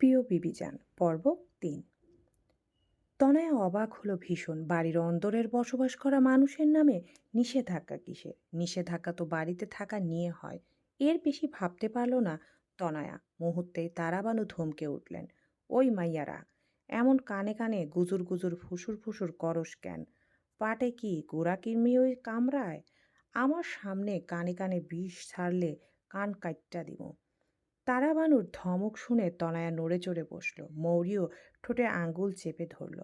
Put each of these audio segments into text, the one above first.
প্রিয় বিবিজান, পর্ব তিন। তনয়া অবাক হলো ভীষণ। বাড়ির অন্দরের বসবাস করা মানুষের নামে নিষেধাজ্ঞা কিসের? নিষেধাজ্ঞা তো বাড়িতে থাকা নিয়ে হয়। এর বেশি ভাবতে পারল না তনয়া। মুহূর্তেই তারাবানু ধমকে উঠলেন। ওই মাইয়ারা, এমন কানে কানে গুজুর গুজুর ফুসুর ফুসুর করস কেন? পাটে কি গোড়া কির্মি ওই কামড়ায়? আমার সামনে কানে কানে বিষ ছাড়লে কান কাইট্টা দিব তারাবানুর ধমক শুনে তনয়া নড়ে চড়ে বসল। মৌরিও ঠোঁটে আঙ্গুল চেপে ধরল।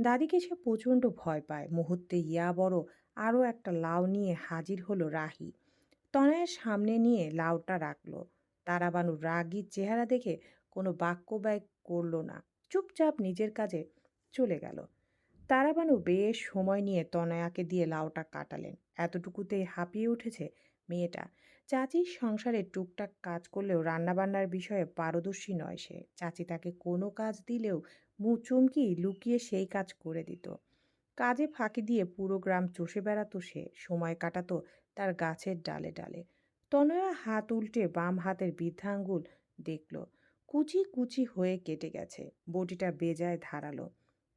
দাদিকে সে প্রচণ্ড ভয় পায়। মুহূর্তে ইয়া বড় আরও একটা লাউ নিয়ে হাজির হলো রাহি। তনয়ের সামনে নিয়ে লাউটা রাখল। তারাবানুর রাগী চেহারা দেখে কোনো বাক্য ব্যয় করল না। চুপচাপ নিজের কাজে চলে গেল। তারাবানু বেশ সময় নিয়ে তনয়াকে দিয়ে লাউটা কাটালেন। এতটুকুতেই হাঁপিয়ে উঠেছে মেয়েটা। চাচির সংসারে টুকটাক কাজ করলেও রান্নাবান্নার বিষয়ে পারদর্শী নয় সে। চাচি তাকে কোনো কাজ দিলেও মুখ চুমকি লুকিয়ে সেই কাজ করে দিত। কাজে ফাঁকি দিয়ে পুরো গ্রাম চষে বেড়াতো সে। সময় কাটাতো তার গাছের ডালে ডালে। তনয়া হাত উল্টে বাম হাতের বৃদ্ধাঙ্গুল দেখল। কুচি কুচি হয়ে কেটে গেছে। বটিটা বেজায় ধারালো।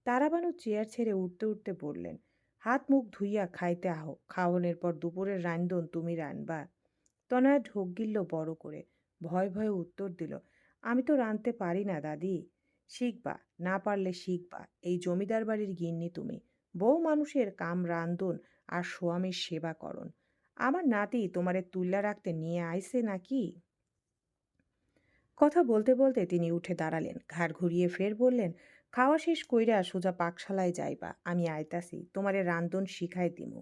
তারাবানু চেয়ার ছেড়ে উঠতে উঠতে বললেন হাত মুখ ধুইয়া খাইতে আহ খাওয়ানোর পর দুপুরের রান্ধন তুমি রানবা। তনয়া ঢোক গিলল বড় করে, ভয় ভয়ে উত্তর দিল, আমি তো রাঁধতে পারি না দাদি। শিখবা, না পারলে শিখবা, এই জমিদার বাড়ির গিন্নি তুমি। বউ মানুষের কাম রান্ধন আর স্বামীর সেবা করন আমার নাতি তোমারে তুল্লা রাখতে নিয়ে আইছে নাকি? কথা বলতে বলতে তিনি উঠে দাঁড়ালেন, ঘাড় ঘুরিয়ে ফের বললেন খাওয়া শেষ কইরা সোজা পাকশালায় যাইবা, আমি আইতাছি, তোমারে রান্ধন শিখাই দিমু।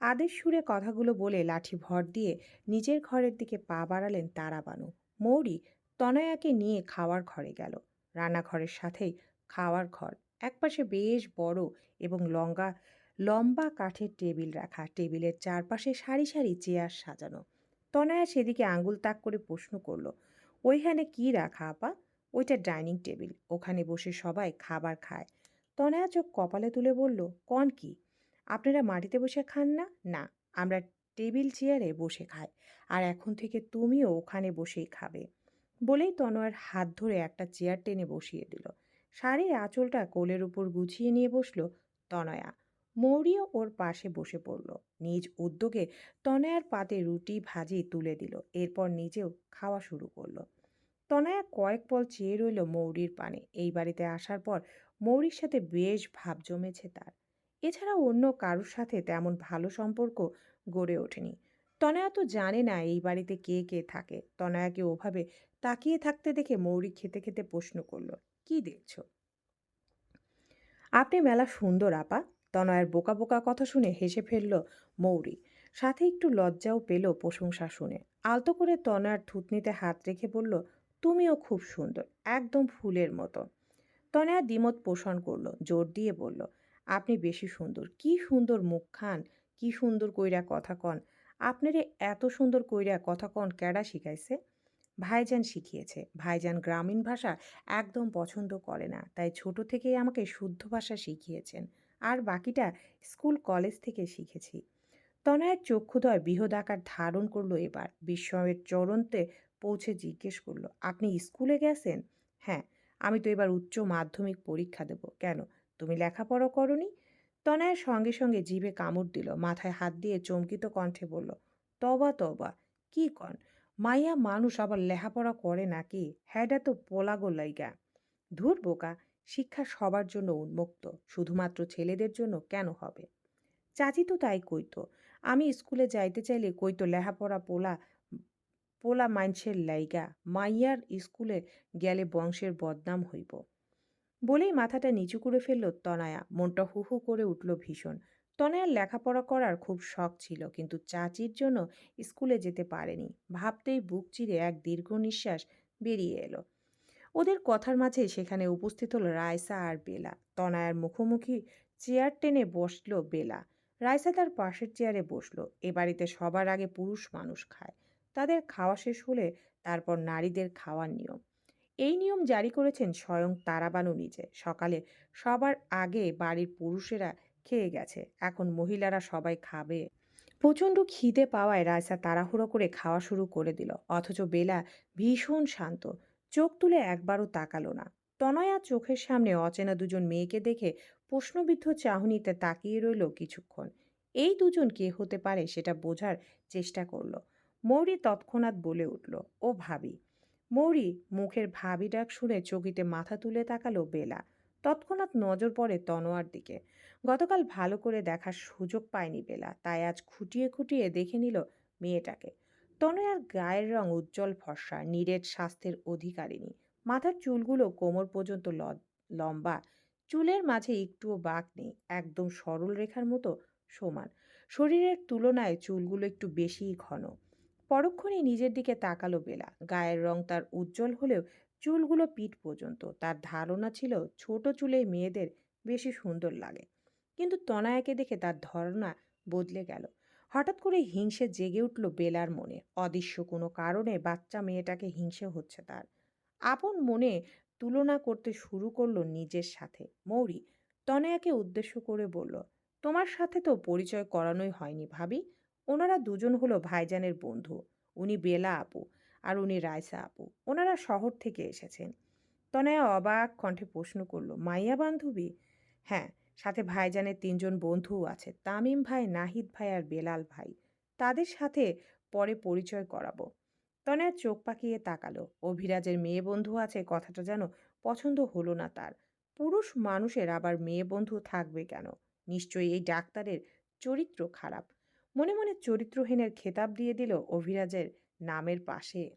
আদেশ সুরে কথাগুলো বলে লাঠি ভর দিয়ে নিজের ঘরের দিকে পা বাড়ালেন তারাবানু। মৌরি তনয়াকে নিয়ে খাওয়ার ঘরে গেল। রান্নাঘরের সাথেই খাওয়ার ঘর, একপাশে বেশ বড় এবং লঙ্গা, লম্বা কাঠের টেবিল রাখা, টেবিলের চারপাশে সারি সারি চেয়ার সাজানো। তনয়া সেদিকে আঙ্গুল তাক করে প্রশ্ন করল, ওইখানে কি রাখা, আপা? ওইটা ডাইনিং টেবিল। ওখানে বসে সবাই খাবার খায়। তনয়া চোখ কপালে তুলে বলল, কন কি? আপনারা মাটিতে বসে খান না? না, আমরা টেবিল চেয়ারে বসে খাই, আর এখন থেকে তুমিও ওখানে বসেই খাবে। বলেই তনয়ার হাত ধরে একটা চেয়ার টেনে বসিয়ে দিল। শাড়ির আঁচলটা কোলের উপর গুছিয়ে নিয়ে বসল তনয়া। মৌরিও ওর পাশে বসে পড়ল। নিজ উদ্যোগে তনয়ার পাতে রুটি, ভাজি তুলে দিল। এরপর নিজেও খাওয়া শুরু করল। তনয়া কয়েক পল চেয়ে রইল মৌরির পানে। এই বাড়িতে আসার পর মৌরির সাথে বেশ ভাব জমেছে তার। এছাড়া অন্য কারোর সাথে তেমন ভালো সম্পর্ক গড়ে ওঠেনি। তনয়া তো জানে না এই বাড়িতে কে কে থাকে। তনয়াকে ওভাবে তাকিয়ে থাকতে দেখে মৌরি খেতে খেতে প্রশ্ন করল, কি দেখছ? আপনি মেলা সুন্দর, আপা। তনয়ের বোকা বোকা কথা শুনে হেসে ফেলল মৌরি। সাথে একটু লজ্জাও পেল প্রশংসা শুনে। আলতো করে তনয়ার থুতনিতে হাত রেখে বলল তুমিও খুব সুন্দর, একদম ফুলের মতো। তনয়া দ্বিমত পোষণ করল, জোর দিয়ে বলল, আপনি বেশি সুন্দর, কি সুন্দর মুখ খান, কি সুন্দর কইরা কথা কন, আপনারে এত সুন্দর কইরা কথা কন ক্যাডা শিখাইছে? ভাইজান শিখিয়েছে, ভাইজান গ্রামীণ ভাষা একদম পছন্দ করে না, তাই ছোট থেকেই আমাকে শুদ্ধ ভাষা শিখিয়েছেন, আর বাকিটা স্কুল কলেজ থেকে শিখেছি। তনয়ের চক্ষুদয় বৃহদাকার ধারণ করল এবার, বিস্ময়ের চরণতে পৌঁছে জিজ্ঞেস করল, আপনি স্কুলে গেছেন? হ্যাঁ আমি তো এবার উচ্চ মাধ্যমিক পরীক্ষা দেব। কেন? তুমি লেখাপড়া করনি? তনয়ের সঙ্গে সঙ্গে জিভে কামড় দিল, মাথায় হাত দিয়ে চমকিত কণ্ঠে বলল, তবা তবা, কি কন? মাইয়া মানুষ আবার লেখাপড়া করে নাকি? হ্যাডা তো পোলাগো লাইগা। ধুর বোকা, শিক্ষা সবার জন্য উন্মুক্ত, শুধুমাত্র ছেলেদের জন্য কেন হবে? চাচি তো তাই কইতো, আমি স্কুলে যাইতে চাইলে কইতো লেখাপড়া পোলা পোলা মাইনছের লাইগা, মাইয়ার স্কুলে গেলে বংশের বদনাম হইব। বলেই মাথাটা নিচু করে ফেলল তনায়া। মনটা হু হু করে উঠল ভীষণ। তনয়ার লেখাপড়া করার খুব শখ ছিল, কিন্তু চাচির জন্য স্কুলে যেতে পারেনি। ভাবতেই বুক চিরে এক দীর্ঘ নিঃশ্বাস বেরিয়ে এলো। ওদের কথার মাঝে সেখানে উপস্থিত হলো রায়সা আর বেলা। তনায়ার মুখোমুখি চেয়ার টেনে বসল বেলা। রায়সা তার পাশের চেয়ারে বসল। এ বাড়িতে সবার আগে পুরুষ মানুষ খায়। তাদের খাওয়া শেষ হলে তারপর নারীদের খাওয়ার নিয়ম। এই নিয়ম জারি করেছেন স্বয়ং তারাবানু নিজে। সকালে সবার আগে বাড়ির পুরুষেরা খেয়ে গেছে। এখন মহিলারা সবাই খাবে। প্রচণ্ড খিদে পাওয়ায় রায়সা তাড়াহুড়ো করে খাওয়া শুরু করে দিল। অথচ বেলা ভীষণ শান্ত। চোখ তুলে একবারও তাকালো না। তনয়া চোখের সামনে অচেনা দুজন মেয়েকে দেখে প্রশ্নবিদ্ধ চাহনিতে তাকিয়ে রইল কিছুক্ষণ। এই দুজন কে হতে পারে সেটা বোঝার চেষ্টা করল। মৌরি তৎক্ষণাৎ বলে উঠল, ও ভাবি। মৌরি মুখের ভাবি ডাক শুনে চকিতে মাথা তুলে তাকালো বেলা। তৎক্ষণাৎ নজর পড়ে তনোয়ার দিকে। গতকাল ভালো করে দেখার সুযোগ পায়নি বেলা। তাই আজ খুঁটিয়ে খুঁটিয়ে দেখে নিল মেয়েটাকে। তনয়ার গায়ের রং উজ্জ্বল ফর্সা, নিরেট স্বাস্থ্যের অধিকারিণী। মাথার চুলগুলো কোমর পর্যন্ত লম্বা। চুলের মাঝে একটুও বাঁক নেই, একদম সরল রেখার মতো সমান। শরীরের তুলনায় চুলগুলো একটু বেশিই ঘন। পরক্ষণেই নিজের দিকে তাকালো বেলা। গায়ের রং তার উজ্জ্বল হলেও চুলগুলো পিঠ পর্যন্ত। তার ধারণা ছিল ছোট চুলে মেয়েদের বেশি সুন্দর লাগে। কিন্তু তনায়াকে দেখে তার ধারণা বদলে গেল। হঠাৎ করে হিংসে জেগে উঠল বেলার মনে। অদৃশ্য কোনো কারণে বাচ্চা মেয়েটাকে হিংসে হচ্ছে তার। আপন মনে তুলনা করতে শুরু করল নিজের সাথে। মৌরি তনয়াকে উদ্দেশ্য করে বলল, তোমার সাথে তো পরিচয় করানোই হয়নি ভাবি। ওনারা দুজন হলো ভাইজানের বন্ধু। উনি বেলা আপু আর উনি রায়সা আপু। ওনারা শহর থেকে এসেছেন। তনয়া অবাক কণ্ঠে প্রশ্ন করল, মাইয়া বান্ধবী? হ্যাঁ সাথে ভাইজানের তিনজন বন্ধুও আছে, তামিম ভাই, নাহিদ ভাই আর বেলাল ভাই। তাদের সাথে পরে পরিচয় করাবো। তনয়া চোখ পাকিয়ে তাকালো। অভিরাজের মেয়ে বন্ধু আছে, কথাটা যেন পছন্দ হলো না তার। পুরুষ মানুষের আবার মেয়ে বন্ধু থাকবে কেন? নিশ্চয়ই এই ডাক্তারের চরিত্র খারাপ। মনে মনে চরিত্রহীনের খেতাব দিয়ে দিল অভিরাজের নামের পাশে।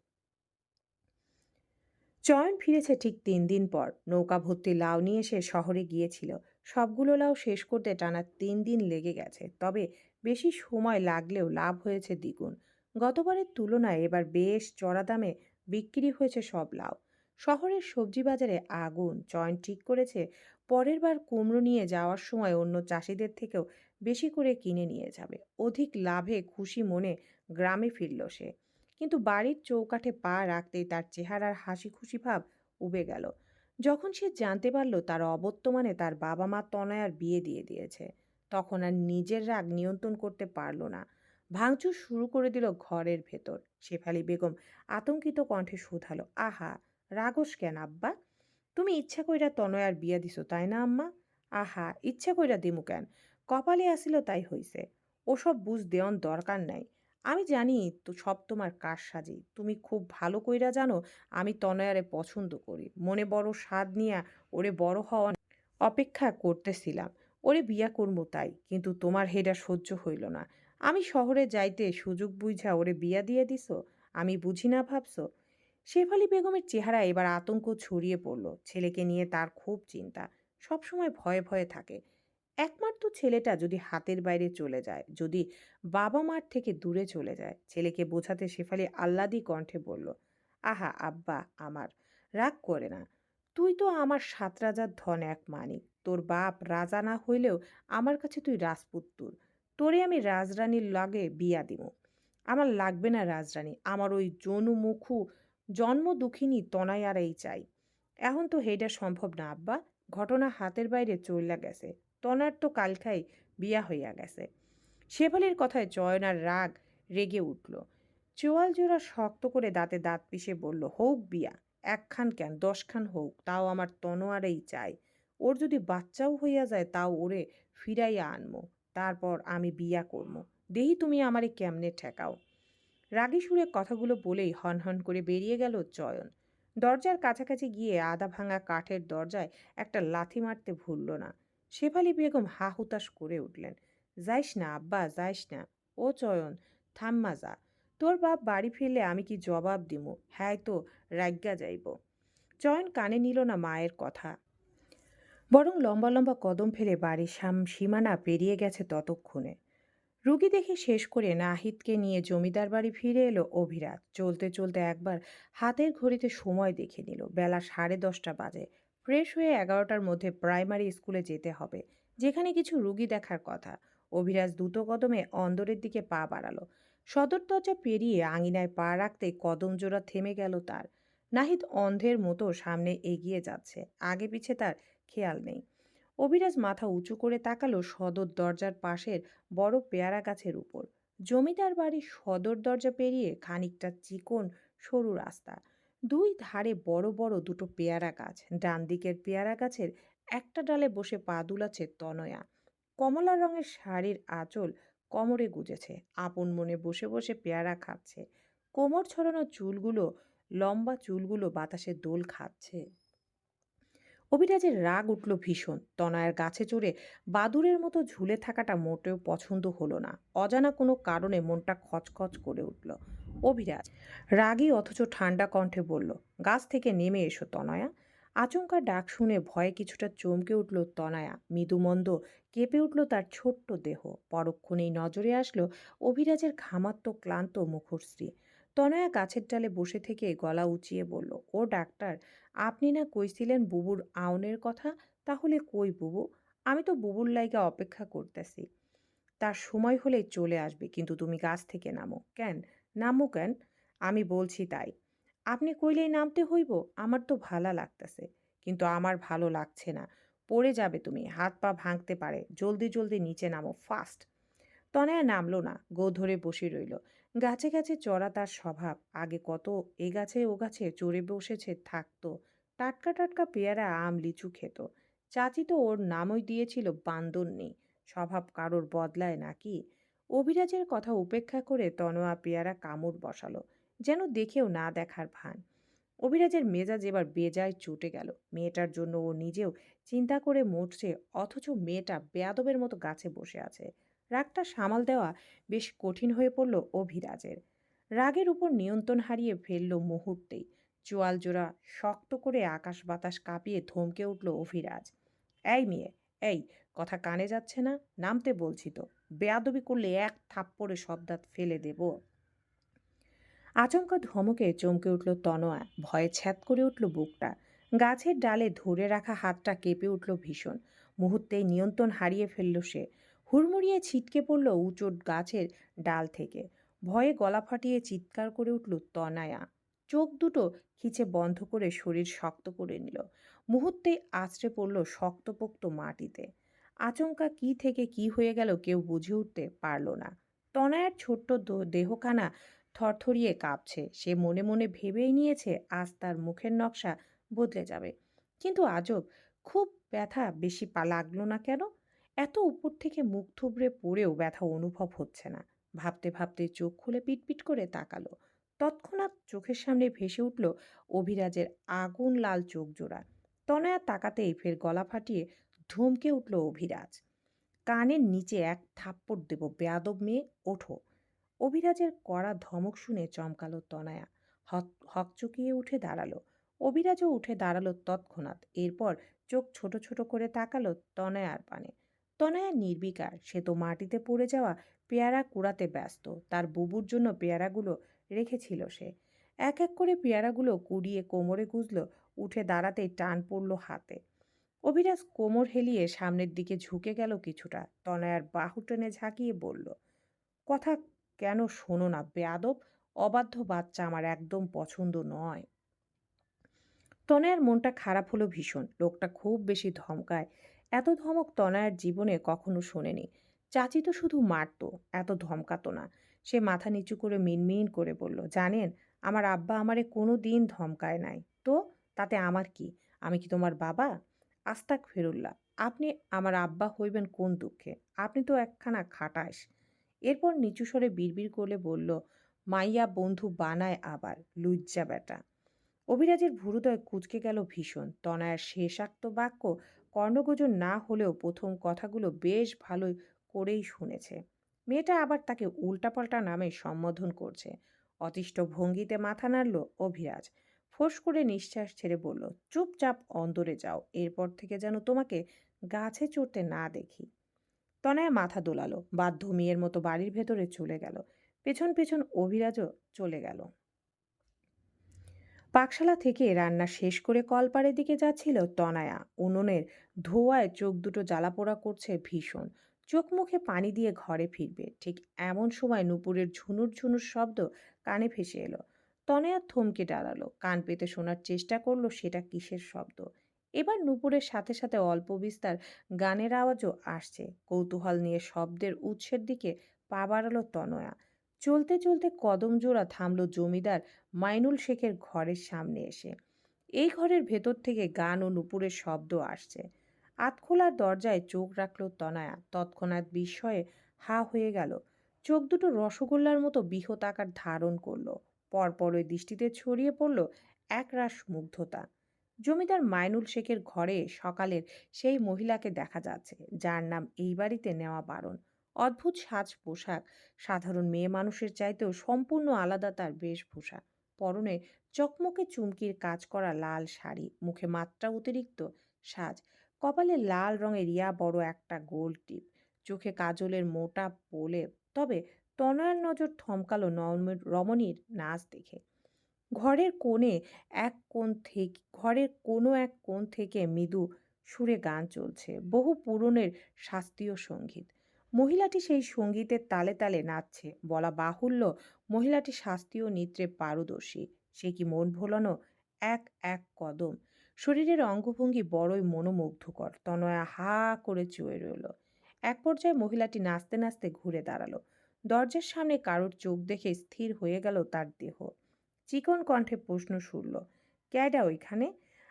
চয়ন ফিরেছে ঠিক তিন দিন পর। নৌকা ভর্তি লাউ নিয়ে সে শহরে গিয়েছিল। সবগুলো লাউ শেষ করতে টানা তিন দিন লেগে গেছে। তবে বেশি সময় লাগলেও লাভ হয়েছে দ্বিগুণ। গতবারের তুলনায় এবার বেশ চড়া দামে বিক্রি হয়েছে সব লাউ। শহরের সবজি বাজারে আগুন। চয়ন ঠিক করেছে। পরের বার কুমড়ো নিয়ে যাওয়ার সময় অন্য চাষিদের থেকেও বেশি করে কিনে নিয়ে যাবে। অধিক লাভে খুশি মনে গ্রামে ফিরল সে। কিন্তু বাড়ির চৌকাঠে পা রাখতেই তার চেহারার হাসি খুশি ভাব উবে গেল। যখন সে জানতে পারল তার অবর্তমানে তার বাবা মা তনয়ার বিয়ে দিয়ে দিয়েছে, তখন আর নিজের রাগ নিয়ন্ত্রণ করতে পারল না। ভাঙচুর শুরু করে দিল ঘরের ভেতর। শেফালি বেগম আতঙ্কিত কণ্ঠে শুধালো, আহা, রাগস কেন আব্বা? তুমি ইচ্ছা কইরা তনয়ার বিয়া দিছো, তাই না আম্মা? আহা, ইচ্ছা কইরা দিমু কেন? কপালে আসিল তাই হইছে। ওসব বুঝ দেওয়ান দরকার নাই। আমি জানি তো সব তোমার কাজ সাজি। তুমি খুব ভালো কইরা জানো, আমি তনয়ারে পছন্দ করি। মনে বড় স্বাদ নিয়া ওরে বড় হওয়ার অপেক্ষা করতেছিলাম। ওরে বিয়া করব তাই, কিন্তু তোমার হেডা সহ্য হইল না। আমি শহরে যাইতে সুযোগ বুঝা ওরে বিয়া দিয়ে দিছো? আমি বুঝি না ভাবছ? শেফালি বেগমের চেহারা এবার আতঙ্ক ছড়িয়ে পড়ল। ছেলেকে নিয়ে তার খুব চিন্তা। সবসময় ভয়ে ভয়ে থাকে। একমাত্র ছেলেটা যদি হাতের বাইরে চলে যায়, যদি বাবা মার থেকে দূরে চলে যায়, ছেলেকে বোঝাতে শেফালি আহ্লাদি কণ্ঠে বলল, আহা, আব্বা, আমার রাগ করে না। তুই তো আমার সাত রাজার ধন এক মানিক। তোর বাপ রাজা না হইলেও আমার কাছে তুই রাজপুত্তুর তোরে। আমি রাজরানীর লাগে বিয়া দিব। আমার লাগবে না রাজরানী। আমার ওই জনু মুখু জন্ম দুঃখিনী তনায়ারাই চাই। এখন তো হেডা সম্ভব না, আব্বা। ঘটনা হাতের বাইরে চইলা গেছে। তনার তো কালখাই বিয়া হইয়া গেছে। শেফালির কথায় চয়নার রাগ রেগে উঠল। চোয়াল জোড়া শক্ত করে দাঁতে দাঁত পিষে বলল, হোক বিয়া, একখান কেন, দশখান হোক, তাও আমার তনোয়ারেই চাই। ওর যদি বাচ্চাও হইয়া যায়, তাও ওরে ফিরাইয়া আনমো, তারপর আমি বিয়া করব দেহি তুমি আমারে কেমনে ঠেকাও? রাগী সুরে কথাগুলো বলেই হন হন করে বেরিয়ে গেল চয়ন। দরজার কাছাকাছি গিয়ে আধা ভাঙা কাঠের দরজায় একটা লাথি মারতে ভুলল না। শেফালি বেগম হা হুতাশ করে উঠলেন, যাইস না, আব্বা, যাইস না। ও চয়ন থাম্মা যা। তোর বাপ বাড়ি ফিরলে আমি কি জবাব দিমু? হ্যাঁ তো রাজ্ঞা যাইব। চয়ন কানে নিল না মায়ের কথা। বরং লম্বা লম্বা কদম ফেলে বাড়ির সাম, সীমানা পেরিয়ে গেছে ততক্ষণে। রুগী দেখে শেষ করে নাহিদকে নিয়ে জমিদার বাড়ি ফিরে এলো অভিরাজ। চলতে চলতে একবার হাতের ঘড়িতে সময় দেখে নিল। বেলা সাড়ে দশটা বাজে। ফ্রেশ হয়ে এগারোটার মধ্যে প্রাইমারি স্কুলে যেতে হবে। যেখানে কিছু রুগী দেখার কথা। অভিরাজ দ্রুত কদমে অন্দরের দিকে পা বাড়ালো। সদর দরজা পেরিয়ে আঙিনায় পা রাখতে কদম জোড়া থেমে গেল তার। নাহিদ অন্ধের মতো সামনে এগিয়ে যাচ্ছে। আগে পিছে তার খেয়াল নেই। অভিরাজ মাথা উঁচু করে তাকালো সদর দরজার পাশের বড় পেয়ারা গাছের উপর। জমিদার বাড়ির সদর দরজা পেরিয়ে খানিকটা চিকন সরু রাস্তা। দুই ধারে বড় বড় দুটো পেয়ারা গাছ। ডান দিকের পেয়ারা গাছের একটা ডালে বসে পা দুলাচ্ছে তনয়া। কমলা রঙের শাড়ির আঁচল কমরে গুজেছে। আপন মনে বসে বসে পেয়ারা খাচ্ছে। কোমর ছড়ানো চুলগুলো, লম্বা চুলগুলো বাতাসে দোল খাচ্ছে। অভিরাজের রাগ উঠল ভীষণ। তনয়ের গাছে চড়ে বাদুরের মতো ঝুলে থাকাটা মোটেও পছন্দ হলো না। অজানা কোনো কারণে মনটা খচখচ করে উঠল। অভিরাজ রাগী অথচ ঠান্ডা কণ্ঠে বলল, গাছ থেকে নেমে এসো তনয়া। আচমকা ডাক শুনে ভয়ে কিছুটা চমকে উঠল তনয়া। মৃদুমন্দ কেঁপে উঠল তার ছোট্ট দেহ। পরক্ষণেই নজরে আসলো অভিরাজের ঘামাত্ম ক্লান্ত মুখশ্রী। তনয়া গাছের ডালে বসে থেকে গলা উঁচিয়ে বলল, ও ডাক্তার, আপনি না কইছিলেন বুবুর আউনের কথা? তাহলে কই বুবু? আমি তো বুবুর লাইগা অপেক্ষা করতেছি। তার সময় হলে চলে আসবে, কিন্তু তুমি গাছ থেকে নামো। কেন? নামো কেন? আমি বলছি তাই। আপনি কইলেই নামতে হইব, আমার তো ভালা লাগতেছে, কিন্তু আমার ভালো লাগছে না। পড়ে যাবে তুমি, হাত পা ভাঙতে পারে, জলদি জলদি নিচে নামো, ফাস্ট। তনয়া নামলো না, গো ধরে বসে রইল। গাছে গাছে চড়া তার স্বভাব। আগে কত এ গাছে ও গাছে চড়ে বসেছে থাকতো। টাটকা টাটকা পেয়ারা আম লিচু খেত। চাচি তো ওর নামই দিয়েছিল বান্দরনি স্বভাব কারোর বদলায় নাকি? অভিরাজের কথা উপেক্ষা করে তনোয়া পেয়ারা কামড় বসালো, যেন দেখেও না দেখার ভান। অভিরাজের মেজাজ এবার বেজায় চটে গেল। মেয়েটার জন্য ও নিজেও চিন্তা করে মরছে, অথচ মেয়েটা বেয়াদবের মতো গাছে বসে আছে। রাগটা সামাল দেওয়া বেশ কঠিন হয়ে পড়ল অভিরাজের। রাগের উপর নিয়ন্ত্রণ হারিয়ে ফেলল মুহূর্তেই। চোয়াল জোড়া শক্ত করে আকাশ বাতাস কাঁপিয়ে ধমকে উঠল অভিরাজ। এই মেয়ে, এই, কথা কানে যাচ্ছে না? নামতে বলছি তো। বেয়াদবি করলে এক থাপ্পড়ে শব্দাত ফেলে দেব। আচমকা ধমকে চমকে উঠল তনোয়া। ভয়ে ছ্যাদ করে উঠল বুকটা। গাছের ডালে ধরে রাখা হাতটা কেঁপে উঠল ভীষণ। মুহূর্তেই নিয়ন্ত্রণ হারিয়ে ফেলল সে। হুড়মুড়িয়ে ছিটকে পড়ল উঁচু গাছের ডাল থেকে। ভয়ে গলা ফাটিয়ে চিৎকার করে উঠল তনায়া। চোখ দুটো খিচে বন্ধ করে শরীর শক্ত করে নিল। মুহূর্তেই আছড়ে পড়ল শক্তপোক্ত মাটিতে। আচমকা কি থেকে কি হয়ে গেল কেউ বুঝে উঠতে পারল না। তনয়ার ছোট্ট দেহখানা থরথরিয়ে কাঁপছে। সে মনে মনে ভেবেই নিয়েছে, আজ তার মুখের নকশা বদলে যাবে। কিন্তু আজব, খুব ব্যথা বেশি পা, লাগল না কেন? এত উপর থেকে মুখ থুবড়ে পড়েও ব্যথা অনুভব হচ্ছে না। ভাবতে ভাবতে চোখ খুলে পিটপিট করে তাকালো। তৎক্ষণাৎ চোখের সামনে ভেসে উঠল অভিরাজের আগুন লাল চোখ জোড়া। তনয়া তাকাতেই ফের গলা ফাটিয়ে ধমকে উঠল অভিরাজ। কানের নিচে এক থাপ্পড় দেব, বেয়াদব মেয়ে, ওঠো। অভিরাজের কড়া ধমক শুনে চমকালো তনয়া। হক হকচকিয়ে উঠে দাঁড়াল। অভিরাজও উঠে দাঁড়াল তৎক্ষণাৎ। এরপর চোখ ছোট ছোট করে তাকালো তনয়ার পানে। তনয়া নির্বিকার। সে তো মাটিতে পড়ে যাওয়া পেয়ারা কুড়াতে ব্যস্ত। তার বুবুর জন্য পেয়ারাগুলো রেখেছিল সে। এক এক করে পেয়ারাগুলো কুড়িয়ে কোমরে গুজল, উঠে দাঁড়াতেই টান পড়ল হাতে। অভিরাজ কোমর হেলিয়ে সামনের দিকে ঝুঁকে গেল কিছুটা। তনয়ার বাহু টেনে ঝাঁকিয়ে বলল, কথা কেন শোনো না, বেয়াদব। অবাধ্য বাচ্চা আমার একদম পছন্দ নয়। তনয়ার মনটা খারাপ হলো ভীষণ। লোকটা খুব বেশি ধমকায় এত ধমক তনয়ার জীবনে কখনো শোনেনি। চাচি তো শুধু মারতো, এত ধমকাতো না। সে মাথা নিচু করে মিনমিন করে বলল, জানেন, আমার আব্বা আমারে কোনো দিন ধমকায় নাই। তো, তাতে আমার কি? আমি কি তোমার বাবা? আস্তাক ফেরুল্লাহ, আপনি আমার আব্বা হইবেন কোন দুঃখে? আপনি তো একখানা খাটাস। এরপর নিচু স্বরে বিড়বিড় করলে বলল, মাইয়া বন্ধু বানায় আবার, লুজ্জা বেটা অভিরাজের ভুরুদয় কুচকে গেল ভীষণ। তনয়ার শেষাক্ত বাক্য কর্ণগোচর না হলেও প্রথম কথাগুলো বেশ ভালো করেই শুনেছে। মেয়েটা আবার তাকে উল্টাপাল্টা নামে সম্বোধন করছে। অতিষ্ঠ ভঙ্গিতে মাথা নাড়ল অভিরাজ। ফোঁস করে নিঃশ্বাস ছেড়ে বলল, চুপচাপ অন্দরে যাও, এরপর থেকে যেন তোমাকে গাছে চড়তে না দেখি। তনয়া মাথা দোলালো, বাধ্য মেয়ের মতো বাড়ির ভেতরে চলে গেল। পেছন পেছন অভিরাজও চলে গেল। পাকশালা থেকে রান্না শেষ করে কলপাড়ের দিকে যাচ্ছিল তনায়া। উনুনের ধোয়ায় চোখ দুটো জ্বালাপোড়া করছে ভীষণ। চোখ মুখে পানি দিয়ে ঘরে ফিরবে। ঠিক এমন সময় নুপুরের ঝুনুর ঝুনুর শব্দ কানে ভেসে এলো। তনয়া থমকে দাঁড়াল। কান পেতে শোনার চেষ্টা করল সেটা কিসের শব্দ। এবার নুপুরের সাথে সাথে অল্প বিস্তার গানের আওয়াজও আসছে। কৌতূহল নিয়ে শব্দের উৎসের দিকে পা বাড়ালো তনয়া। চলতে চলতে কদম জোড়া থামল জমিদার মাইনুল শেখের ঘরের সামনে এসে। এই ঘরের ভেতর থেকে গান ও নুপুরের শব্দ আসছে। আতখোলার দরজায় চোখ রাখল তনয়া। তৎক্ষণাৎ বিস্ময়ে হা হয়ে গেল। চোখ দুটো রসগোল্লার মতো বৃহৎ আকার ধারণ করল। পরপর ওই দৃষ্টিতে ছড়িয়ে পড়ল একরাশ মুগ্ধতা। জমিদার মাইনুল শেখের ঘরে সকালের সেই মহিলাকে দেখা যাচ্ছে, যার নাম এই বাড়িতে নেওয়া বারণ। অদ্ভুত সাজ পোশাক সাধারণ মেয়ে মানুষের চাইতেও সম্পূর্ণ আলাদা তার বেশভূষা। পরনে চকমকে চুমকির কাজ করা লাল শাড়ি, মুখে মাত্রা অতিরিক্ত সাজ, কপালে লাল রঙের ইয়া বড় একটা গোল টিপ, চোখে কাজলের মোটা পোলে, তবে তনয়ার নজর থমকালো রমণীর নাচ দেখে। ঘরের কোণে এক কোণ থেকে, ঘরের কোনো এক কোণ থেকে মৃদু সুরে গান চলছে, বহু পুরনের শাস্ত্রীয় সংগীত। মহিলাটি সেই সঙ্গীতের তালে তালে নাচছে। বলা বাহুল্য, মহিলাটি শাস্ত্রীয় নৃত্যে পারদর্শী। সে কি মন ভোলানো? এক এক কদম। শরীরের অঙ্গভঙ্গি বড়ই মনোমুগ্ধকর। তনয়া হা করে চুয়ে রইল। এক পর্যায়ে মহিলাটি নাচতে নাচতে ঘুরে দাঁড়াল। দরজার সামনে কারোর চোখ দেখে স্থির হয়ে গেল তার দেহ। চিকন কণ্ঠে প্রশ্ন শুনল, ক্যাডা ওইখানে?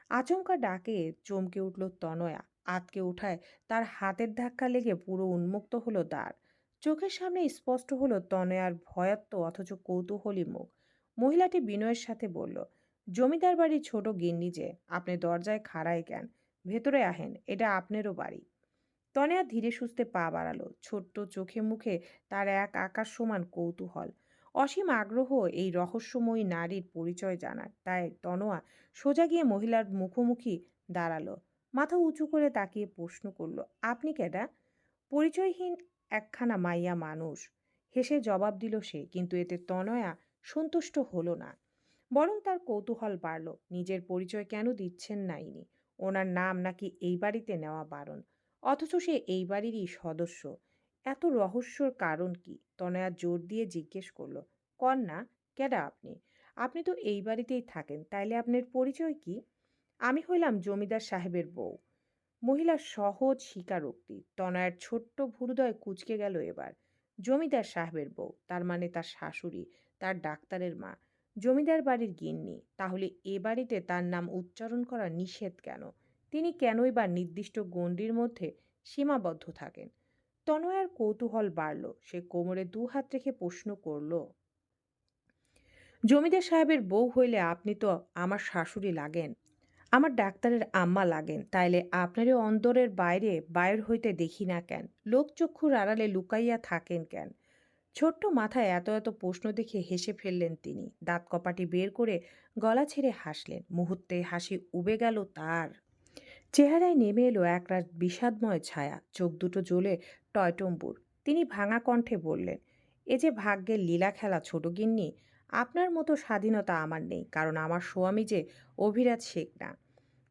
আচমকা ডাকে চমকে উঠল তনয়া। আতকে ওঠায় তার হাতের ধাক্কা লেগে পুরো উন্মুক্ত হলো দ্বার চোখের সামনে স্পষ্ট হলো তনয়ার ভয়াত্ম অথচ কৌতূহলী মুখ। মহিলাটি বিনয়ের সাথে বলল, জমিদার বাড়ির ছোট গিন্নি যে, আপনি দরজায় খাড়ায় কেন? ভেতরে আহেন, এটা আপনারও বাড়ি। তনয়া ধীরে সুস্থে পা বাড়ালো। ছোট্ট চোখে মুখে তার এক আকাশ সমান কৌতূহল। অসীম আগ্রহ এই রহস্যময়ী নারীর পরিচয় জানার। তাই তনোয়া সোজা গিয়ে মহিলার মুখোমুখি দাঁড়াল। মাথা উঁচু করে তাকিয়ে প্রশ্ন করল, আপনি কেডা? পরিচয়হীন একখানা মাইয়া মানুষ। হেসে জবাব দিল সে, কিন্তু এতে তনয়া সন্তুষ্ট হলো না। বরং তার কৌতূহল বাড়ল, নিজের পরিচয় কেন দিচ্ছেন না ইনি? ওনার নাম নাকি এই বাড়িতে নেওয়া বারণ? অথচ সে এই বাড়িরই সদস্য। এত রহস্যর কারণ কি? তনয়া জোর দিয়ে জিজ্ঞেস করল কন না কেডা আপনি? আপনি তো এই বাড়িতেই থাকেন, তাইলে আপনার পরিচয় কি? আমি হইলাম জমিদার সাহেবের বউ। মহিলার সহজ স্বীকারোক্তি। তনয়ার ছোট্ট ভুরুদয় কুচকে গেল এবার। জমিদার সাহেবের বউ, তার মানে তার শাশুড়ি, তার ডাক্তারের মা। জমিদার বাড়ির গিন্নি, তাহলে এ বাড়িতে তার নাম উচ্চারণ করা নিষেধ কেন? তিনি কেনই বা নির্দিষ্ট গণ্ডির মধ্যে সীমাবদ্ধ থাকেন? তনয়ার কৌতূহল বাড়ল, সে কোমরে দু হাত রেখে প্রশ্ন করল, জমিদার সাহেবের বউ হইলে আপনি তো আমার শাশুড়ি লাগেন। আমার ডাক্তারের আম্মা লাগেন, তাইলে আপনারও অন্দরের বাইরে বাইর হইতে দেখি না কেন? লোকচক্ষুর আড়ালে লুকাইয়া থাকেন কেন? ছোট্ট মাথায় এত এত প্রশ্ন দেখে হেসে ফেললেন তিনি। দাঁত কপাটি বের করে গলা ছেড়ে হাসলেন। মুহূর্তে হাসি উবে গেল তার। চেহারায় নেমে এলো একরাশ বিষাদময় ছায়া। চোখ দুটো জ্বলে টয়টম্বুর। তিনি ভাঙা কণ্ঠে বললেন, এ যে ভাগ্যের লীলা খেলা ছোট গিন্নি, আপনার মতো স্বাধীনতা আমার নেই, কারণ আমার স্বামী যে অভিরাজ শেখ না।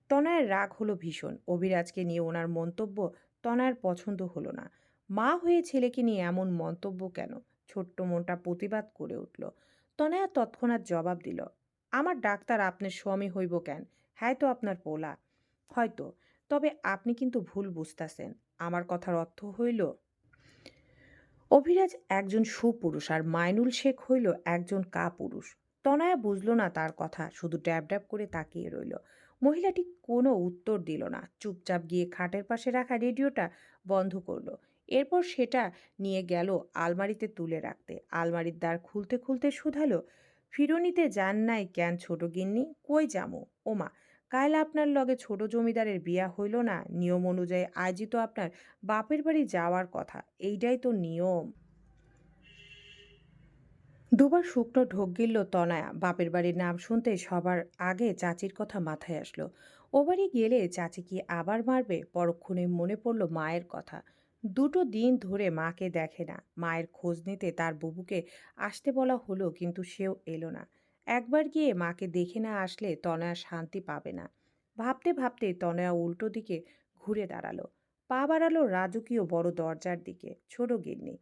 তনয়ের রাগ হলো ভীষণ। অভিরাজকে নিয়ে ওনার মন্তব্য তনয়ের পছন্দ হলো না। মা হয়ে ছেলেকে নিয়ে এমন মন্তব্য কেন? ছোট্ট মনটা প্রতিবাদ করে উঠল। তনয়া তৎক্ষণাৎ জবাব দিল, আমার ডাক্তার আপনার স্বামী হইব কেন? হ্যাঁ তো আপনার পোলা। হয়তো, তবে আপনি কিন্তু ভুল বুঝতাছেন। আমার কথার অর্থ হইল অভিরাজ একজন সুপুরুষ আর মাইনুল শেখ হইল একজন কাপুরুষ। তনয়া বুঝল না তার কথা, শুধু ড্যাব ড্যাব করে তাকিয়ে রইল। মহিলাটি কোনো উত্তর দিল না। চুপচাপ গিয়ে খাটের পাশে রাখা রেডিওটা বন্ধ করল। এরপর সেটা নিয়ে গেল আলমারিতে তুলে রাখতে। আলমারির দ্বার খুলতে খুলতে শুধালো, ফিরনিতে যান নাই কেন ছোট গিন্নি? কই যামু? ওমা, কাল আপনার লগে ছোট জমিদারের বিয়া হইল না। নিয়ম অনুযায়ী আজই তো আপনার বাপের বাড়ি যাওয়ার কথা। এইটাই তো নিয়ম। দুবার শুকনো ঢোক গিলল তনয়া। বাপের বাড়ির নাম শুনতে সবার আগে চাচির কথা মাথায় আসলো। ও বাড়ি গেলে চাচি কি আবার মারবে? পরক্ষণে মনে পড়ল মায়ের কথা। দুটো দিন ধরে মাকে দেখে না। মায়ের খোঁজ নিতে তার বুবুকে আসতে বলা হলো কিন্তু সেও এলো না। একবার গিয়ে মাকে দেখে না আসলে তনয়া শান্তি পাবে না। ভাবতে ভাবতে তনয়া উল্টো দিকে ঘুরে দাঁড়াল। পা বাড়ালো রাজকীয় বড় দরজার দিকে। ছোট গিন্নি।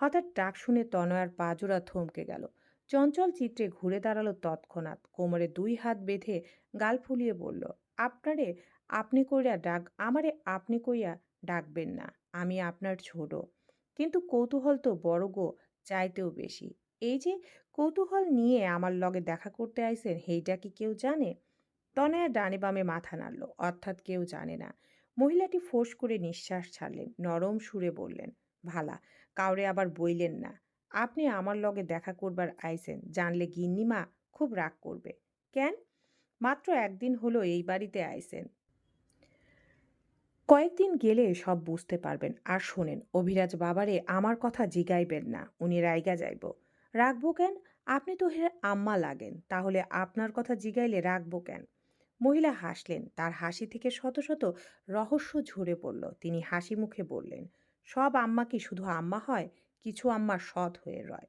হঠাৎ ডাক শুনে তনয়ার পাজোড়া থমকে গেল। চঞ্চল চিত্রে ঘুরে দাঁড়াল তৎক্ষণাৎ। কোমরে দুই হাত বেঁধে গাল ফুলিয়ে বলল, আপনারে, আপনি কইয়া ডাক, আমারে আপনি কইয়া ডাকবেন না, আমি আপনার ছোট। কিন্তু কৌতূহল তো বড় গো, চাইতেও বেশি। এই যে কৌতূহল নিয়ে আমার লগে দেখা করতে আইসেন হেইটা কি কেউ জানে? তনয়া ডানে বামে মাথা নাড়ল, অর্থাৎ কেউ জানে না। মহিলাটি ফোঁস করে নিঃশ্বাস ছাড়লেন, নরম সুরে বললেন, ভালা কাউরে আবার বইলেন না। আপনি আমার লগে দেখা করবার আইসেন জানলে গিন্নিমা খুব রাগ করবে। কেন? মাত্র একদিন হলো এই বাড়িতে আইসেন কয়েকদিন গেলে সব বুঝতে পারবেন। আর শোনেন, অভিরাজ বাবারে আমার কথা জিগাইবেন না, উনি রাইগা যাইব। রাখব কেন? আপনি তো হের আম্মা লাগেন, তাহলে আপনার কথা জিগাইলে রাখব কেন? মহিলা হাসলেন, তার হাসি থেকে শত শত রহস্য ঝরে পড়ল। তিনি হাসি মুখে বললেন সব আম্মা কি শুধু আম্মা হয়, কিছু আম্মা সৎ হয়ে রয়।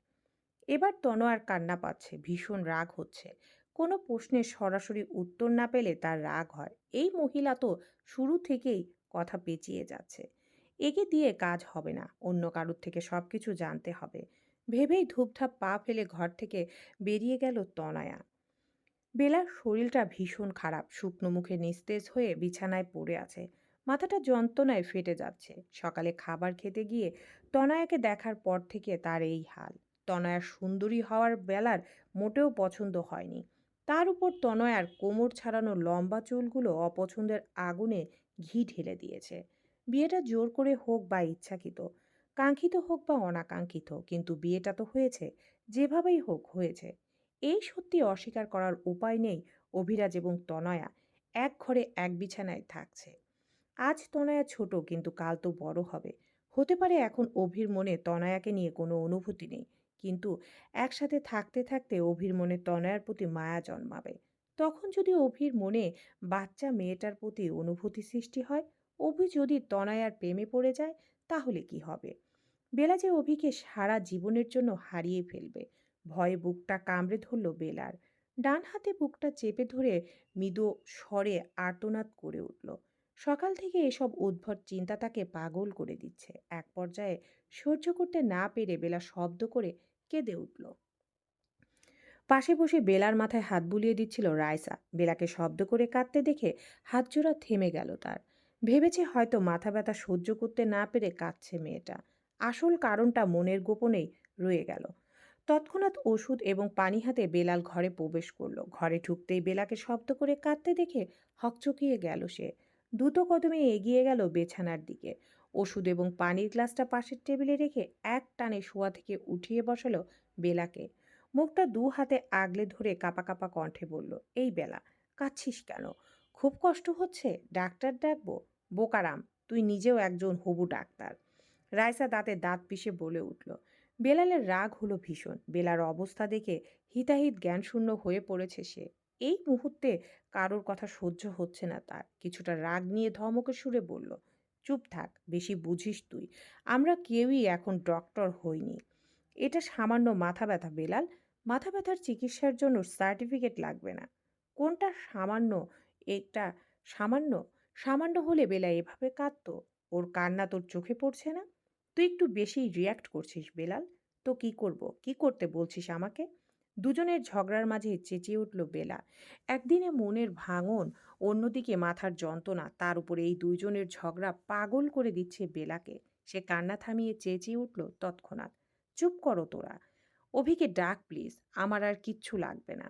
এবার তনোয়ার কান্না পাচ্ছে, ভীষণ রাগ হচ্ছে। কোনো প্রশ্নের সরাসরি উত্তর না পেলে তার রাগ হয়। এই মহিলা তো শুরু থেকেই কথা পেঁচিয়ে যাচ্ছে। একে দিয়ে কাজ হবে না, অন্য কারুর থেকে সব কিছু জানতে হবে। ভেবেই ধূপধাপ পা ফেলে ঘর থেকে বেরিয়ে গেল তনয়া। বেলার শরীরটা ভীষণ খারাপ, শুকনো মুখে নিস্তেজ হয়ে বিছানায় পড়ে আছে। মাথাটা যন্ত্রণায় ফেটে যাচ্ছে। সকালে খাবার খেতে গিয়ে তনয়াকে দেখার পর থেকে তার এই হাল। তনয়ার সুন্দরী হওয়ার বেলার মোটেও পছন্দ হয়নি। তার উপর তনয়ার কোমর ছাড়ানো লম্বা চুলগুলো অপছন্দের আগুনে ঘি ঢেলে দিয়েছে। বিয়েটা জোর করে হোক বা ইচ্ছাকৃত, কাঙ্ক্ষিত হোক বা অনাকাঙ্ক্ষিত, কিন্তু বিয়েটা তো হয়েছে, যেভাবেই হোক হয়েছে। এই সত্যি অস্বীকার করার উপায় নেই অভিরাজ এবং তনয়া। এক ঘরে এক বিছানায় থাকছে। আজ তনয়া ছোট, কিন্তু কাল তো বড় হবে। হতে পারে এখন অভির মনে তনয়াকে নিয়ে কোনো অনুভূতি নেই, কিন্তু একসাথে থাকতে থাকতে অভির মনে তনয়ার প্রতি মায়া জন্মাবে। তখন যদি অভির মনে বাচ্চা মেয়েটার প্রতি অনুভূতি সৃষ্টি হয়, অভি যদি তনয়ার প্রেমে পড়ে যায়, তাহলে কি হবে? বেলা যে অভিকে সারা জীবনের জন্য হারিয়ে ফেলবে, ভয়ে বুকটা কামড়ে ধরল বেলার। ডান হাতে বুকটা চেপে ধরে মৃদু স্বরে আর্তনাদ করে উঠল। সকাল থেকে এসব উদ্ভট চিন্তা তাকে পাগল করে দিচ্ছে। এক পর্যায়ে সহ্য করতে না পেরে বেলা শব্দ করে কেঁদে উঠল। পাশে বসে বেলার মাথায় হাত বুলিয়ে দিচ্ছিল রায়সা বেলাকে শব্দ করে কাঁদতে দেখে হাতজোড়া থেমে গেল তার। ভেবেছে হয়তো মাথা ব্যথা সহ্য করতে না পেরে কাঁদছে মেয়েটা। আসল কারণটা মনের গোপনেই রয়ে গেল। তৎক্ষণাৎ ওষুধ এবং পানি হাতে বেলাল ঘরে প্রবেশ করল। ঘরে ঢুকতেই বেলাকে শব্দ করে কাঁদতে দেখে হকচকিয়ে গেল সে। দ্রুত কদমে এগিয়ে গেল বেছানার দিকে। ওষুধ এবং পানির গ্লাসটা পাশের টেবিলে রেখে এক টানে শোয়া থেকে উঠিয়ে বসালো বেলাকে। মুখটা দু হাতে আগলে ধরে কাপা কাপা কণ্ঠে বলল, এই বেলা কাচ্ছিস কেন? খুব কষ্ট হচ্ছে? ডাক্তার ডাকবো? বোকারাম, তুই নিজেও একজন হবু ডাক্তার। রায়সা দাঁতে দাঁত পিষে বলে উঠল। বেলালের রাগ হলো ভীষণ। বেলার অবস্থা দেখে হিতাহিত জ্ঞানশূন্য হয়ে পড়েছে সে। এই মুহূর্তে কারোর কথা সহ্য হচ্ছে না তার। কিছুটা রাগ নিয়ে ধমকে সুরে বলল, চুপ থাক, বেশি বুঝিস তুই। আমরা কেউই এখন ডক্টর হইনি। এটা সামান্য মাথা ব্যথা, বেলাল। মাথা ব্যথার চিকিৎসার জন্য সার্টিফিকেট লাগবে না। কোনটা সামান্য, এটা সামান্য? সামান্য হলে বেলা এভাবে কাঁদতো। ওর কান্না তোর চোখে পড়ছে না? তুই একটু বেশি রিয়াক্ট করছিস, বেলাল। তো কি করব? কি করতে বলছিস আমাকে? দুজনের ঝগড়ার মাঝে চেঁচিয়ে উঠল বেলা। একদিনে মনের ভাঙন, অন্যদিকে মাথার যন্ত্রণা, তার উপরে এই দুইজনের ঝগড়া পাগল করে দিচ্ছে বেলাকে। সে কান্না থামিয়ে চেঁচিয়ে উঠল তৎক্ষণাৎ, চুপ করো তোরা। অভিকে ডাক প্লিজ, আমার আর কিচ্ছু লাগবে না।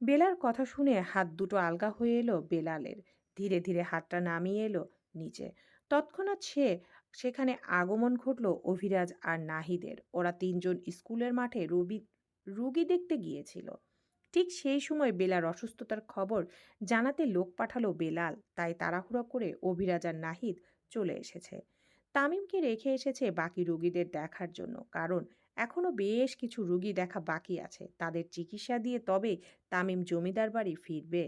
বেলার কথা শুনে হাত দুটো আলগা হয়ে এলো বেলালের। ধীরে ধীরে হাতটা নামিয়ে এলো নিচে। তৎক্ষণাৎ সে, সেখানে আগমন ঘটল অভিরাজ আর নাহিদের। ওরা তিনজন স্কুলের মাঠে রবি রুগী দেখতে গিয়েছিল। ঠিক সেই সময় বেলার অসুস্থতার খবর জানাতে লোক পাঠালো বেলাল, তাই তাড়াহুড়া করে অভিরাজার নাহিদ চলে এসেছে। তামিমকে রেখে এসেছে বাকি রুগীদের দেখার জন্য, কারণ এখনও বেশ কিছু রুগী দেখা বাকি আছে। তাদের চিকিৎসা দিয়ে তবে তামিম জমিদার বাড়ি ফিরবে।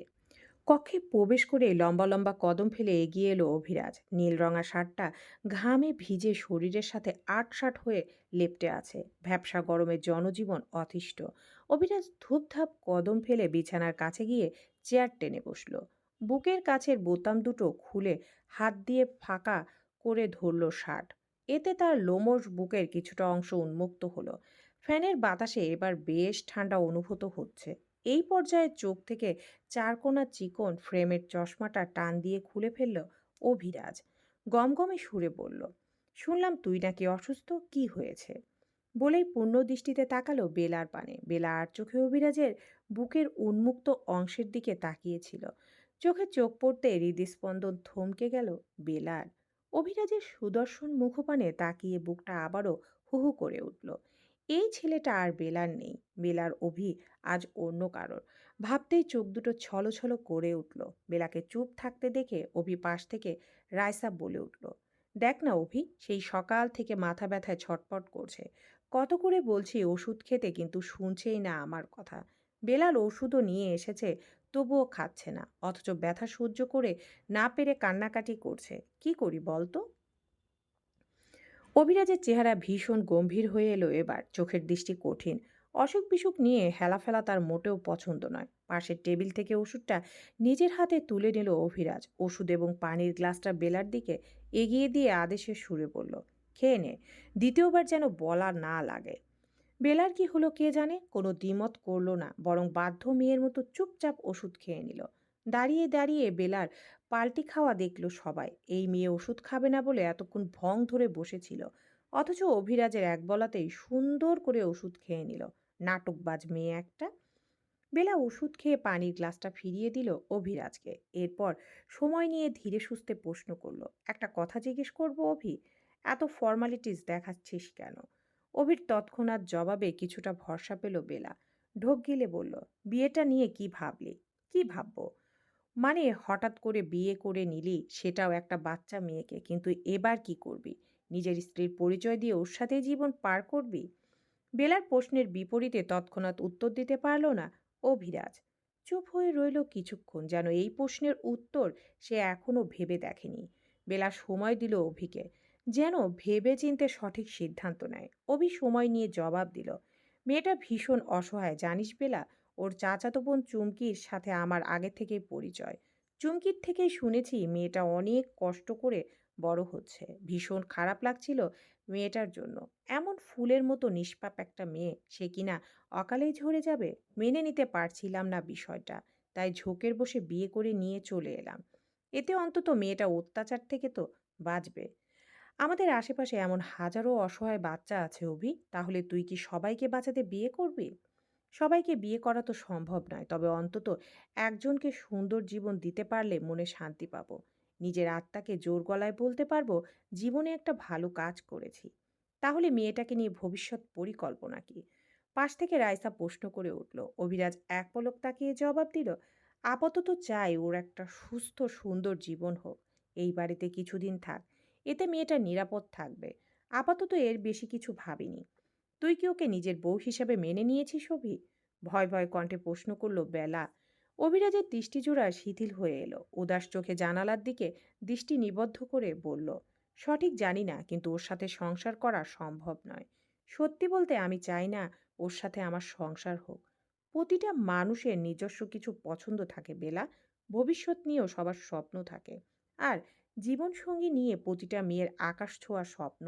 কক্ষে প্রবেশ করে লম্বা লম্বা কদম ফেলে এগিয়ে এলো অভিরাজ। নীল রঙা শার্টটা ঘামে ভিজে শরীরের সাথে আটসাট হয়ে লেপটে আছে। ভ্যাবসা গরমে জনজীবন অতিষ্ঠ। অভিরাজ ধূপধাপ কদম ফেলে বিছানার কাছে গিয়ে চেয়ার টেনে বসল। বুকের কাছের বোতাম দুটো খুলে হাত দিয়ে ফাঁকা করে ধরল শার্ট। এতে তার লোমশ বুকের কিছুটা অংশ উন্মুক্ত হলো। ফ্যানের বাতাসে এবার বেশ ঠান্ডা অনুভূত হচ্ছে। এই পর্যায়ে চোখ থেকে চারকোনা চিকন ফ্রেমের চশমাটা টান দিয়ে খুলে ফেলল অভিরাজ। গমগমে সুরে বলল, শুনলাম তুই নাকি অসুস্থ? কি হয়েছে? বলেই পূর্ণ দৃষ্টিতে তাকালো বেলার পানে। বেলা আর চোখে অভিরাজের বুকের উন্মুক্ত অংশের দিকে তাকিয়েছিল। চোখে চোখ পড়তে হৃদস্পন্দন থমকে গেল বেলার। অভিরাজের সুদর্শন মুখপানে তাকিয়ে বুকটা আবারও হুহু করে উঠল। এই ছেলেটা আর বেলার নেই। বেলার অভি আজ অন্য কারোর। ভাবতেই চোখ দুটো ছলো ছলো করে উঠল। বেলাকে চুপ থাকতে দেখে অভি পাশ থেকে রায়সাব বলে উঠল, দেখ না অভি, সেই সকাল থেকে মাথা ব্যথায় ছটপট করছে। কত করে বলছি ওষুধ খেতে কিন্তু শুনছেই না আমার কথা। বেলাল ওষুধও নিয়ে এসেছে, তবুও খাচ্ছে না। অথচ ব্যথা সহ্য করে না পেরে কান্নাকাটি করছে। কি করি বলতো? অভিরাজের চেহারা ভীষণ গম্ভীর হয়ে এলো এবার। চোখের দৃষ্টি কঠিন। অসুখ বিসুখ নিয়ে হেলাফেলা তার মোটেও পছন্দ নয়। পাশের টেবিল থেকে ওষুধটা নিজের হাতে তুলে নিল অভিরাজ। ওষুধ এবং পানির গ্লাসটা বেলার দিকে এগিয়ে দিয়ে আদেশে সুরে বলল, খেয়ে নে। দ্বিতীয়বার যেন বলা না লাগে। বেলার কি হলো কে জানে? কোনো দ্বিমত করল না। বরং বাধ্য মেয়ের মতো চুপচাপ ওষুধ খেয়ে নিল। দাঁড়িয়ে দাঁড়িয়ে বেলার পাল্টি খাওয়া দেখল সবাই। এই মেয়ে ওষুধ খাবে না বলে এতক্ষণ ভং ধরে বসেছিল। অথচ অভিরাজের এক বলাতেই সুন্দর করে ওষুধ খেয়ে নিল। নাটকবাজ মেয়ে একটা। বেলা ওষুধ খেয়ে পানির গ্লাসটা ফিরিয়ে দিল অভিরাজকে। এরপর সময় নিয়ে ধীরে সুস্থে প্রশ্ন করল, একটা কথা জিজ্ঞেস করব অভি? এত ফর্মালিটিস দেখাচ্ছিস কেন? অভির তৎক্ষণাৎ জবাবে কিছুটা ভরসা পেল বেলা। ঢোক গিলে বলল, বিয়েটা নিয়ে কি ভাবলি? কি ভাববো? মানে হঠাৎ করে বিয়ে করে নিলি, সেটাও একটা বাচ্চা মেয়েকে, কিন্তু এবার কি করবি? নিজের স্ত্রীর পরিচয় দিয়ে ওর সাথে জীবন পার করবি? বেলার প্রশ্নের বিপরীতে তৎক্ষণাৎ উত্তর দিতে পারল না অভিরাজ। চুপ হয়ে রইল কিছুক্ষণ যেন এই প্রশ্নের উত্তর সে এখনও ভেবে দেখেনি। বেলা সময় দিল অভিকে, যেন ভেবে চিনতে সঠিক সিদ্ধান্ত নেয়। অভি সময় নিয়ে জবাব দিল, মেয়েটা ভীষণ অসহায়, জানিস বেলা? ওর চাচাতো বোন চুমকির সাথে আমার আগে থেকেই পরিচয়। চুমকির থেকেই শুনেছি মেয়েটা অনেক কষ্ট করে বড় হচ্ছে। ভীষণ খারাপ লাগছিল মেয়েটার জন্য। এমন ফুলের মতো নিষ্পাপ একটা মেয়ে সে কিনা অকালেই ঝরে যাবে? মেনে নিতে পারছিলাম না বিষয়টা। তাই ঝোঁকের বসে বিয়ে করে নিয়ে চলে এলাম। এতে অন্তত মেয়েটা অত্যাচার থেকে তো বাঁচবে। আমাদের আশেপাশে এমন হাজারো অসহায় বাচ্চা আছে অভি। তাহলে তুই কি সবাইকে বাঁচাতে বিয়ে করবি? সবাইকে বিয়ে করা তো সম্ভব নয়। তবে অন্তত একজনকে সুন্দর জীবন দিতে পারলে মনে শান্তি পাব। নিজের আত্মাকে জোর গলায় বলতে পারব, জীবনে একটা ভালো কাজ করেছি। তাহলে মেয়েটাকে নিয়ে ভবিষ্যৎ পরিকল্পনা কি? পাশ থেকে রাইসা প্রশ্ন করে উঠল, অভিরাজ, এক পলক তাকিয়ে জবাব দিল, আপাতত চাই ওর একটা সুস্থ, সুন্দর জীবন হোক। এই বাড়িতে কিছুদিন থাক, এতে মেয়েটা নিরাপদ থাকবে। আপাতত এর বেশি কিছু ভাবিনি। তুই কি ওকে নিজের বউ হিসাবে মেনে নিয়েছিস অভি? ভয় ভয় কণ্ঠে প্রশ্ন করল বেলা। অভিরাজের দৃষ্টিজোড়া শিথিল হয়ে এলো। উদাস চোখে জানালার দিকে দৃষ্টি নিবদ্ধ করে বলল, সঠিক জানি না, কিন্তু ওর সাথে সংসার করা সম্ভব নয়। সত্যি বলতে আমি চাই না ওর সাথে আমার সংসার হোক। প্রতিটা মানুষের নিজস্ব কিছু পছন্দ থাকে বেলা। ভবিষ্যৎ নিয়েও সবার স্বপ্ন থাকে। আর জীবনসঙ্গী নিয়ে প্রতিটা মেয়ের আকাশ ছোঁয়া স্বপ্ন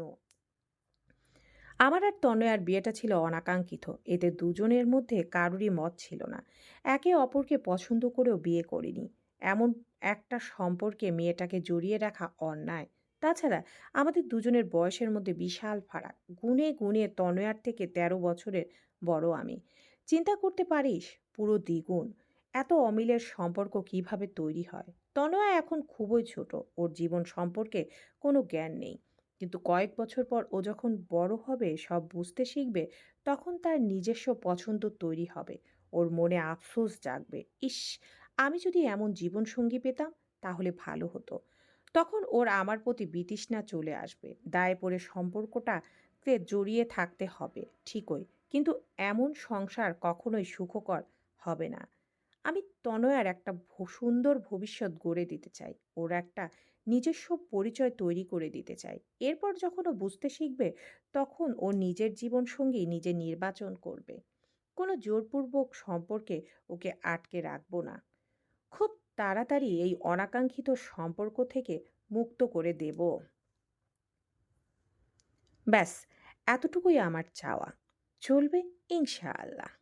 আমার আর তনয়ার বিয়েটা ছিল অনাকাঙ্ক্ষিত। এতে দুজনের মধ্যে কারুরই মত ছিল না। একে অপরকে পছন্দ করেও বিয়ে করিনি। এমন একটা সম্পর্কে মেয়েটাকে জড়িয়ে রাখা অন্যায়। তাছাড়া আমাদের দুজনের বয়সের মধ্যে বিশাল ফারাক। গুনে গুনে তনয়ার থেকে ১৩ বছরের বড় আমি। চিন্তা করতে পারিস, পুরো দ্বিগুণ। এত অমিলের সম্পর্ক কীভাবে তৈরি হয়? তনয়া এখন খুবই ছোট। ওর জীবন সম্পর্কে কোনো জ্ঞান নেই। কিন্তু কয়েক বছর পর ও যখন বড় হবে, সব বুঝতে শিখবে, তখন তার নিজস্ব পছন্দ তৈরি হবে। ওর মনে আফসোস জাগবে। ইস, আমি যদি এমন জীবনসঙ্গী পেতাম, তাহলে ভালো হতো। তখন ওর আমার প্রতি বিতৃষ্ণা চলে আসবে। দায়ে পড়ে সম্পর্কটাকে জড়িয়ে থাকতে হবে, ঠিকই। কিন্তু এমন সংসার কখনোই সুখকর হবে না। আমি তনয়ার একটা সুন্দর ভবিষ্যৎ গড়ে দিতে চাই। ওর একটা নিজস্ব পরিচয় তৈরি করে দিতে চাই এরপর যখন ও বুঝতে শিখবে, তখন ও নিজের জীবন সঙ্গী নিজে নির্বাচন করবে। কোনো জোরপূর্বক সম্পর্কে ওকে আটকে রাখব না। খুব তাড়াতাড়ি এই অনাকাঙ্ক্ষিত সম্পর্ক থেকে মুক্ত করে দেব। ব্যাস, এতটুকুই আমার চাওয়া। চলবে ইনশাআল্লাহ।